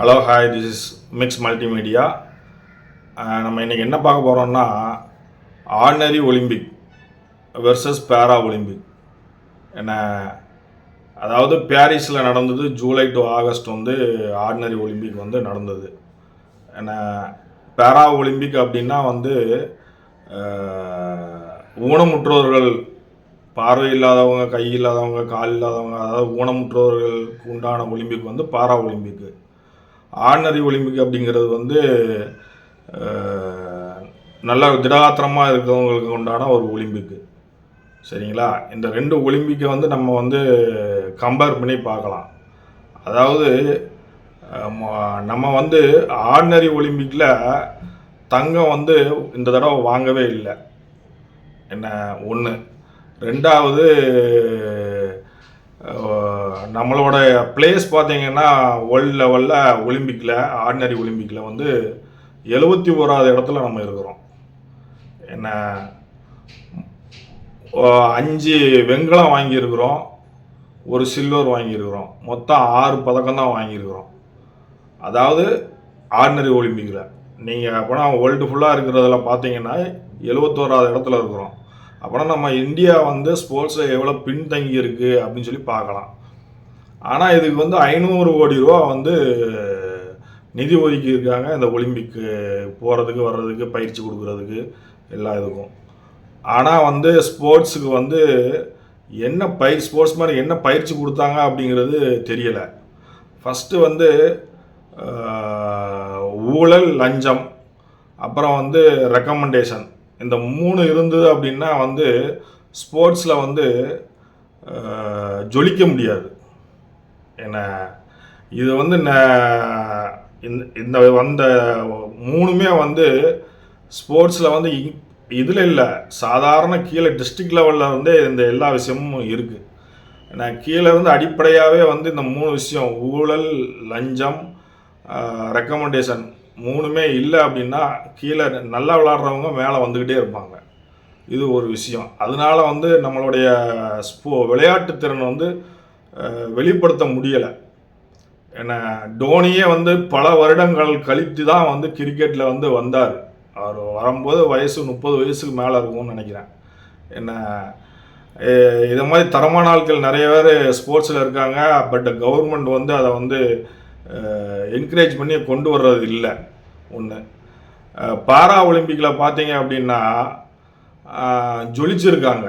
Hello hi this is mix multimedia நம்ம இன்றைக்கி என்ன பார்க்க போகிறோம்னா ordinary Olympic versus para Olympic. என்ன அதாவது பாரிஸில் நடந்தது ஜூலை டு ஆகஸ்ட் வந்து ஆர்டினரி ஒலிம்பிக் வந்து நடந்தது. என்ன பேரா ஒலிம்பிக் அப்படின்னா வந்து ஊனமுற்றோர்கள் பார்வை இல்லாதவங்க கை இல்லாதவங்க கால் இல்லாதவங்க அதாவது ஊனமுற்றோர்களுக்கு உண்டான ஒலிம்பிக் வந்து பாரா ஒலிம்பிக்கு ஆர்டினரி ஒலிம்பிக் அப்படிங்கிறது வந்து நல்ல திடகாத்திரமாக இருக்கிறவங்களுக்கு உண்டான ஒரு ஒலிம்பிக்கு. சரிங்களா? இந்த ரெண்டு ஒலிம்பிக்கை வந்து நம்ம வந்து கம்பேர் பண்ணி பார்க்கலாம். அதாவது நம்ம வந்து ஆர்டினரி ஒலிம்பிக்கில் தங்கம் வந்து இந்த தடவை வாங்கவே இல்லை. என்ன? ஒன்று ரெண்டாவது நம்மளோட பிளேஸ் பார்த்தீங்கன்னா வேர்ல்டு லெவலில் ஒலிம்பிக்கில் ஆர்டினரி ஒலிம்பிக்கில் வந்து எழுபத்தி ஓராவது இடத்துல நம்ம இருக்கிறோம். என்ன? அஞ்சு வெண்கலம் வாங்கியிருக்கிறோம் ஒரு சில்வர் வாங்கியிருக்கிறோம். மொத்தம் ஆறு பதக்கம் தான் வாங்கியிருக்கிறோம். அதாவது ஆர்டினரி ஒலிம்பிக்கில் நீங்கள் அப்போனா வேர்ல்டு ஃபுல்லாக இருக்கிறதுல பார்த்தீங்கன்னா எழுபத்தோராவது இடத்துல இருக்கிறோம். அப்போனா நம்ம இந்தியா வந்து ஸ்போர்ட்ஸில் எவ்வளோ பின்தங்கி இருக்குது அப்படின்னு சொல்லி பார்க்கலாம். ஆனால் இதுக்கு வந்து ஐநூறு கோடி ரூபா வந்து நிதி ஒதுக்கி இருக்காங்க இந்த ஒலிம்பிக்கு போகிறதுக்கு வர்றதுக்கு பயிற்சி கொடுக்கறதுக்கு எல்லா இதுக்கும். ஆனால் வந்து ஸ்போர்ட்ஸுக்கு வந்து என்ன பயிர் ஸ்போர்ட்ஸ் மாதிரி என்ன பயிற்சி கொடுத்தாங்க அப்படிங்கிறது தெரியலை. ஃபஸ்ட்டு வந்து ஊழல் லஞ்சம் அப்புறம் வந்து ரெக்கமெண்டேஷன் இந்த மூணு இருந்தது அப்படின்னா வந்து ஸ்போர்ட்ஸில் வந்து ஜொலிக்க முடியாது. என்ன இது வந்து இந்த இந்த வந்த மூணுமே வந்து ஸ்போர்ட்ஸில் வந்து இதில் இல்லை. சாதாரண கீழே டிஸ்ட்ரிக்ட் லெவலில் வந்து இந்த எல்லா விஷயமும் இருக்குது ஏன்னா கீழே இருந்து அடிப்படையாகவே வந்து இந்த மூணு விஷயம் ஊழல் லஞ்சம் ரெக்கமெண்டேஷன் மூணுமே இல்லை அப்படின்னா கீழே நல்லா விளாட்றவங்க மேலே வந்துக்கிட்டே இருப்பாங்க. இது ஒரு விஷயம். அதனால வந்து நம்மளுடைய ஸ்போ விளையாட்டு திறன் வந்து வெளிப்படுத்த முடியலை. ஏன்னா டோனியே வந்து பல வருடங்கள் கழித்து தான் வந்து கிரிக்கெட்டில் வந்து வந்தார். அவர் வரும்போது வயசு முப்பது வயசுக்கு மேலே இருக்கும்னு நினைக்கிறேன். என்ன இதை மாதிரி தரமான ஆட்கள் நிறைய பேர் ஸ்போர்ட்ஸில் இருக்காங்க. பட் கவர்மெண்ட் வந்து அதை வந்து என்கரேஜ் பண்ணி கொண்டு வர்றது இல்லை. ஒன்று பாரா ஒலிம்பிக்கில் பார்த்தீங்க அப்படின்னா ஜொலிச்சிருக்காங்க.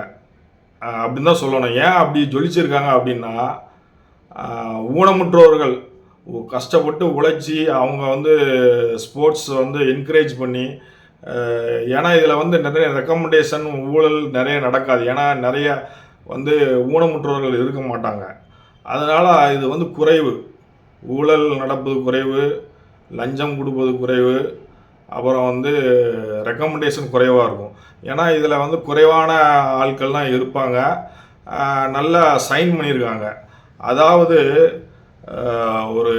அப்படின்னு தான் சொல்லணும். ஏன் அப்படி ஜொலிச்சிருக்காங்க அப்படின்னா ஊனமுற்றோர்கள் கஷ்டப்பட்டு உழைச்சி அவங்க வந்து ஸ்போர்ட்ஸ் வந்து என்கரேஜ் பண்ணி ஏன்னா இதில் வந்து நிறைய ரெக்கமெண்டேஷன் ஊழல் நிறைய நடக்காது. ஏன்னா நிறைய வந்து ஊனமுற்றோர்கள் இருக்க மாட்டாங்க. அதனால் இது வந்து குறைவு. ஊழல் நடப்பது குறைவு லஞ்சம் கொடுப்பது குறைவு அப்புறம் வந்து ரெக்கமெண்டேஷன் குறைவாக இருக்கும். ஏன்னா இதில் வந்து குறைவான ஆட்கள் தான் இருப்பாங்க நல்லா சைன் பண்ணியிருக்காங்க அதாவது ஒரு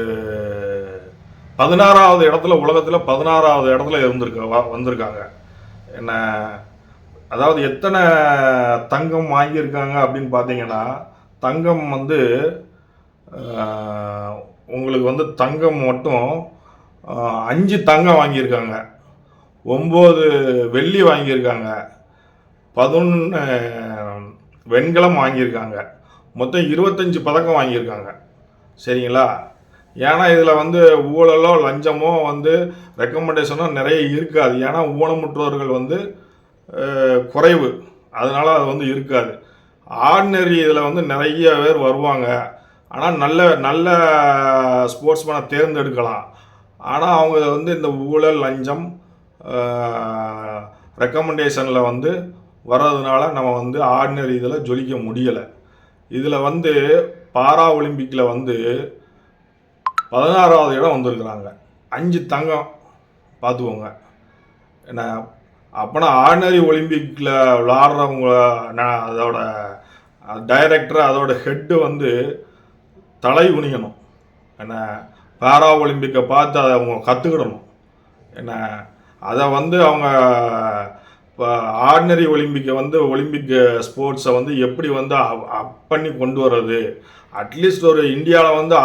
பதினாறாவது இடத்துல உலகத்தில் பதினாறாவது இடத்துல இருந்திருக்க வந்திருக்காங்க. என்ன அதாவது எத்தனை தங்கம் வாங்கியிருக்காங்க அப்படின்னு பார்த்தீங்கன்னா தங்கம் வந்து உங்களுக்கு வந்து தங்கம் மட்டும் அஞ்சு தங்கம் வாங்கியிருக்காங்க. ஒம்பது வெள்ளி வாங்கியிருக்காங்க. பதினொன்று வெண்கலம் வாங்கியிருக்காங்க. மொத்தம் இருபத்தஞ்சி பதக்கம் வாங்கியிருக்காங்க. சரிங்களா? ஏன்னா இதில் வந்து ஊழலோ லஞ்சமோ வந்து ரெக்கமெண்டேஷனோ நிறைய இருக்காது. ஏன்னா ஊனமுற்றோர்கள் வந்து குறைவு. அதனால் அது வந்து இருக்காது. ஆர்டினரி இதில் வந்து நிறைய பேர் வருவாங்க. ஆனால் நல்ல நல்ல ஸ்போர்ட்ஸ்மேனை தேர்ந்தெடுக்கலாம். ஆனால் அவங்க வந்து இந்த ஊழல் லஞ்சம் ரெக்கமெண்டேஷனில் வந்து வர்றதுனால நம்ம வந்து ஆர்டினரி இதில் ஜொலிக்க முடியலை. இதில் வந்து பாரா ஒலிம்பிக்கில் வந்து பதினாறாவது இடம் வந்திருக்கிறாங்க. அஞ்சு தங்கம் பார்த்துக்கோங்க. என்ன அப்போனா ஆர்டினரி ஒலிம்பிக்கில் விளாட்றவங்க நான் அதோட டைரக்டர் அதோட ஹெட்டு வந்து தலை குனியணும். என்ன பாரா ஒலிம்பிக்கை பார்த்து அதை அவங்க கற்றுக்கிடணும் என்ன அதை வந்து அவங்க இப்போ ஆர்டினரி ஒலிம்பிக்கை வந்து ஒலிம்பிக் ஸ்போர்ட்ஸை வந்து எப்படி வந்து அப் பண்ணி கொண்டு வர்றது? அட்லீஸ்ட் ஒரு இந்தியாவில் வந்து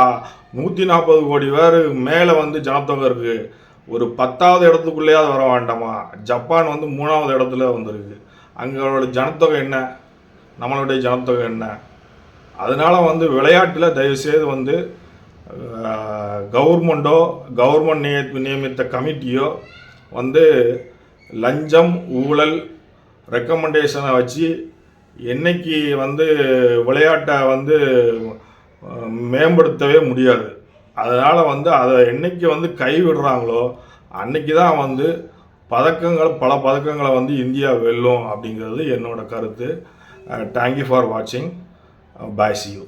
நூற்றி நாற்பது கோடி பேர் மேலே வந்து ஜனத்தொகை இருக்குது ஒரு பத்தாவது இடத்துக்குள்ளேயாவது வர வேண்டாமா? ஜப்பான் வந்து மூணாவது இடத்துல வந்திருக்கு. அங்களோட ஜனத்தொகை என்ன? நம்மளுடைய ஜனத்தொகை என்ன? அதனால் வந்து விளையாட்டில் தயவுசெய்து வந்து கவர்மெண்ட்டோ கவர்மெண்ட் நியமித்த கமிட்டியோ வந்து லஞ்சம் ஊழல் ரெக்கமெண்டேஷனை வச்சு என்னைக்கு வந்து விளையாட்டை வந்து மேம்படுத்தவே முடியாது. அதனால் வந்து அதை என்னைக்கு வந்து கைவிடுறாங்களோ அன்னைக்கு தான் வந்து பதக்கங்கள் பல பதக்கங்களை வந்து இந்தியா வெல்லும் அப்படிங்கிறது என்னோட கருத்து. தேங்க்யூ ஃபார் வாட்சிங் பாய் சி யூ